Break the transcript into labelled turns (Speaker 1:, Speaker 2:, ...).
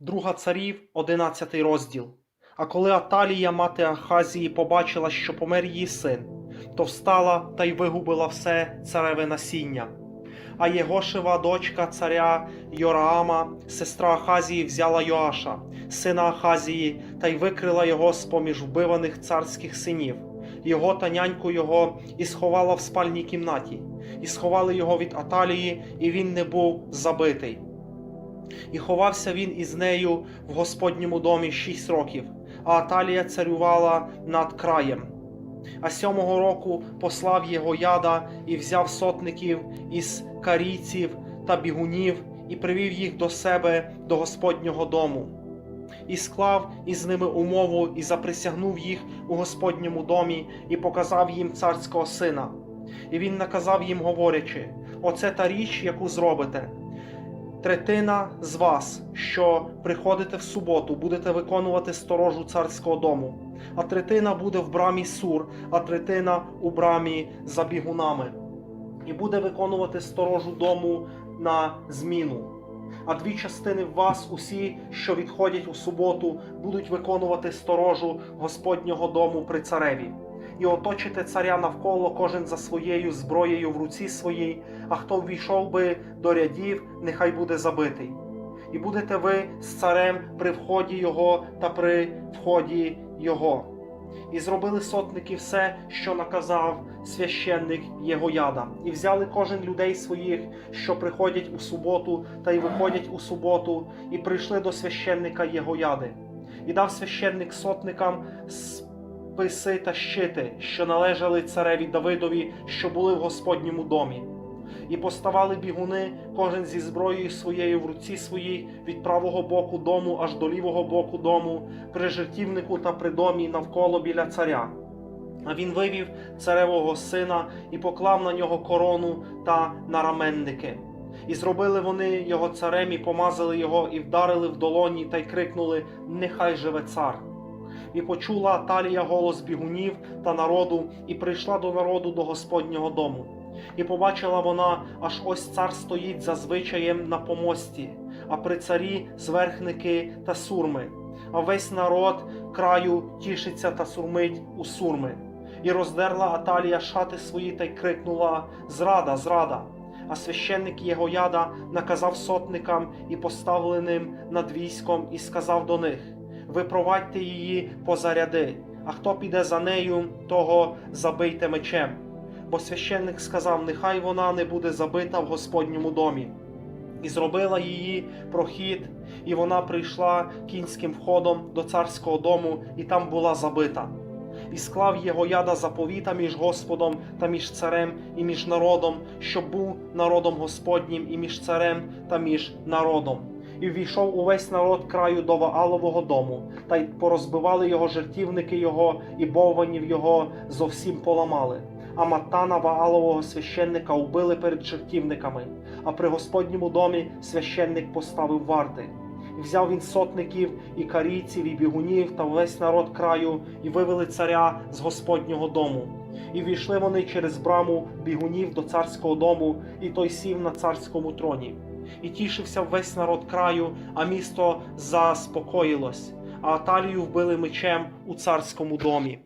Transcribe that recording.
Speaker 1: Друга царів, 11 розділ. А коли Аталія, мати Ахазії, побачила, що помер її син, то встала та й вигубила все цареве насіння. А Єгошева дочка царя Йораама, сестра Ахазії, взяла Йоаша, сина Ахазії, та й викрила його з поміж вбиваних царських синів, його та няньку його, і сховала в спальній кімнаті, і сховали його від Аталії, і він не був забитий. І ховався він із нею в Господньому домі шість років, а Аталія царювала над краєм. А сьомого року послав його яда і взяв сотників із карійців та бігунів і привів їх до себе до Господнього дому. І склав із ними умову і заприсягнув їх у Господньому домі і показав їм царського сина. І він наказав їм, говорячи: Оце та річ, яку зробите. Третина з вас, що приходите в суботу, будете виконувати сторожу царського дому, а третина буде в брамі сур, а третина у брамі за бігунами, і буде виконувати сторожу дому на зміну. А дві частини в вас, усі, що відходять у суботу, будуть виконувати сторожу Господнього дому при цареві. І оточите царя навколо кожен за своєю зброєю в руці своїй, а хто ввійшов би до рядів, нехай буде забитий. І будете ви з царем при вході його та при вході його. І зробили сотники все, що наказав священник Єгояда, і взяли кожен людей своїх, що приходять у суботу та й виходять у суботу, і прийшли до священника Єгояди. І дав священник сотникам списи та щити, що належали цареві Давидові, що були в Господньому домі. І поставали бігуни, кожен зі зброєю своєю в руці своїй від правого боку дому аж до лівого боку дому, при жертівнику та при домі навколо біля царя. А він вивів царевого сина і поклав на нього корону та нараменники. І зробили вони його царем, і помазали його, і вдарили в долоні, та й крикнули: Нехай живе цар. І почула Аталія голос бігунів та народу, і прийшла до народу до Господнього дому. І побачила вона, аж ось цар стоїть за звичаєм на помості, а при царі зверхники та сурми, а весь народ краю тішиться та сурмить у сурми. І роздерла Аталія шати свої та й крикнула Зрада, зрада. А священник Єгояда наказав сотникам і поставленим над військом, і сказав до них: Випровадьте її поза ряди, а хто піде за нею, того забийте мечем. Бо священник сказав: Нехай вона не буде забита в Господньому домі. І зробила її прохід, і вона прийшла кінським входом до царського дому, і там була забита. І склав його яда заповіта між Господом та між царем і між народом, щоб був народом Господнім і між царем та між народом. І ввійшов увесь народ краю до Ваалового дому, та й порозбивали його жертівники його, і бовванів його зовсім поламали. А Матана Ваалового священника убили перед жертівниками, а при Господньому домі священник поставив варти. І взяв він сотників, і карійців, і бігунів та весь народ краю, і вивели царя з Господнього дому. І війшли вони через браму бігунів до царського дому, і той сів на царському троні. І тішився весь народ краю, а місто заспокоїлось, а Аталію вбили мечем у царському домі.